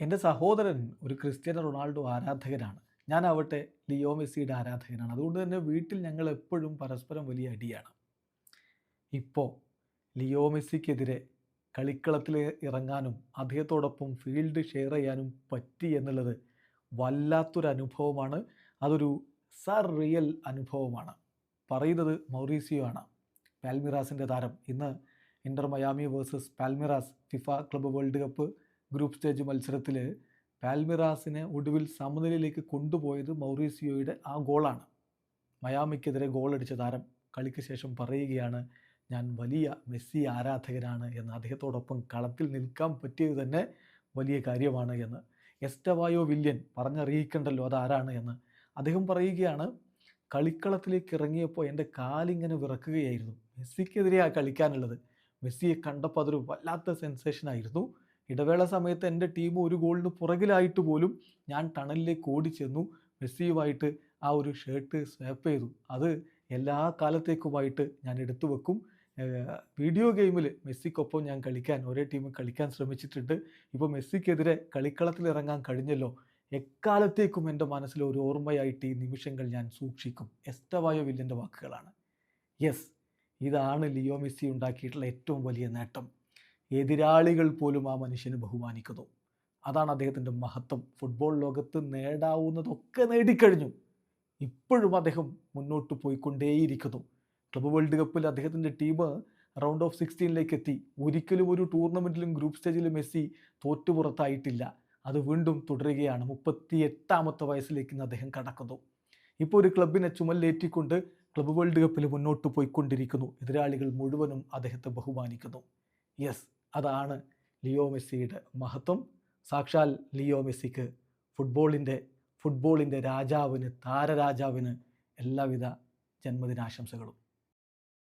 എന്റെ സഹോദരൻ ഒരു ക്രിസ്ത്യാനോ റൊണാൾഡോ ആരാധകനാണ്. ഞാൻ ഞാനാവട്ടെ ലിയോ മെസ്സിയുടെ ആരാധകനാണ്. അതുകൊണ്ട് തന്നെ വീട്ടിൽ ഞങ്ങൾ എപ്പോഴും പരസ്പരം വലിയ അടിയാണ്. ഇപ്പോൾ ലിയോ മെസ്സിക്കെതിരെ കളിക്കളത്തിൽ ഇറങ്ങാനും അദ്ദേഹത്തോടൊപ്പം ഫീൽഡ് ഷെയർ ചെയ്യാനും പറ്റി എന്നുള്ളത് വല്ലാത്തൊരു അനുഭവമാണ്. അതൊരു സർ റിയൽ അനുഭവമാണ്. പറയുന്നത് മൗറീസിയോ ആണ്. പാൽമിറാസിന്റെ താരം. ഇന്ന് Inter Miami versus Palmeiras FIFA club world cup group stage മത്സരത്തിൽ പാൽമിറാസിനെ ഒടുവിൽ സമനിലയിലേക്ക് കൊണ്ടുപോയത് മൗറീസിയോയുടെ ആ ഗോളാണ്. മയാമിക്കെതിരെ ഗോളടിച്ച താരം കളിക്ക് ശേഷം പറയുകയാണ് ഞാൻ വലിയ മെസ്സി ആരാധകനാണ് എന്ന് അദ്ദേഹത്തോടൊപ്പം കളത്തിൽ നിൽക്കാൻ പറ്റിയത് തന്നെ വലിയ കാര്യമാണ് എന്ന്. എസ്റ്റവായോ വില്യൻ പറഞ്ഞറിയിക്കണ്ടല്ലോ അതാരാണ് എന്ന്. അദ്ദേഹം പറയുകയാണ് കളിക്കളത്തിലേക്ക് ഇറങ്ങിയപ്പോൾ എന്റെ കാലിങ്ങനെ വിറക്കുകയായിരുന്നു. മെസ്സിക്കെതിരെയാണ് കളിക്കാനുള്ളത്. മെസ്സിയെ കണ്ടപ്പോൾ അതൊരു വല്ലാത്ത സെൻസേഷനായിരുന്നു ഇടവേള സമയത്ത് എന്റെ ടീം ഒരു ഗോളിന് പുറകിലായിട്ട് പോലും ഞാൻ ടണലിലേക്ക് ഓടി ചെന്നു. മെസ്സിയുമായിട്ട് ആ ഒരു ഷർട്ട് സ്വാപ്പ് ചെയ്തു. അത് എല്ലാ കാലത്തേക്കുമായിട്ട് ഞാൻ എടുത്തു വെക്കും. വീഡിയോ ഗെയിമിൽ മെസ്സിക്കൊപ്പം ഞാൻ കളിക്കാൻ ഒരേ ടീം കളിക്കാൻ ശ്രമിച്ചിട്ടുണ്ട്. ഇപ്പോൾ മെസ്സിക്കെതിരെ കളിക്കളത്തിൽ ഇറങ്ങാൻ കഴിഞ്ഞല്ലോ. എക്കാലത്തേക്കും എന്റെ മനസ്സിൽ ഒരു ഓർമ്മയായിട്ട് ഈ നിമിഷങ്ങൾ ഞാൻ സൂക്ഷിക്കും. എസ്റ്റവായോ വില്ലിന്റെ വാക്കുകളാണ്. യെസ് ഇതാണ് ലിയോ മെസ്സി ഉണ്ടാക്കിയിട്ടുള്ള ഏറ്റവും വലിയ നേട്ടം. എതിരാളികൾ പോലും ആ മനുഷ്യനെ ബഹുമാനിക്കുന്നു. അതാണ് അദ്ദേഹത്തിന്റെ മഹത്വം. ഫുട്ബോൾ ലോകത്ത് നേടാവുന്നതൊക്കെ നേടിക്കഴിഞ്ഞു. ഇപ്പോഴും അദ്ദേഹം മുന്നോട്ട് പോയിക്കൊണ്ടേയിരിക്കുന്നു. ക്ലബ് വേൾഡ് കപ്പിൽ അദ്ദേഹത്തിന്റെ ടീം റൗണ്ട് ഓഫ് സിക്സ്റ്റീനിലേക്ക് എത്തി. ഒരിക്കലും ഒരു ടൂർണമെന്റിലും ഗ്രൂപ്പ് സ്റ്റേജിലും മെസ്സി തോറ്റു പുറത്തായിട്ടില്ല അത് വീണ്ടും തുടരുകയാണ്. മുപ്പത്തി എട്ടാമത്തെ വയസ്സിലേക്ക് ഇന്ന് അദ്ദേഹം കടക്കുന്നു. ഇപ്പോൾ ഒരു ക്ലബിനെ ചുമലിലേറ്റിക്കൊണ്ട് ക്ലബ് വേൾഡ് കപ്പിൽ മുന്നോട്ട് പോയിക്കൊണ്ടിരിക്കുന്നു. എതിരാളികൾ മുഴുവനും അദ്ദേഹത്തെ ബഹുമാനിക്കുന്നു. യെസ് അതാണ് ലിയോ മെസ്സിയുടെ മഹത്വം. സാക്ഷാൽ ലിയോ മെസ്സിക്ക് ഫുട്ബോളിന്റെ ഫുട്ബോളിന്റെ രാജാവിന് താരരാജാവിന് എല്ലാവിധ ജന്മദിനാശംസകളും.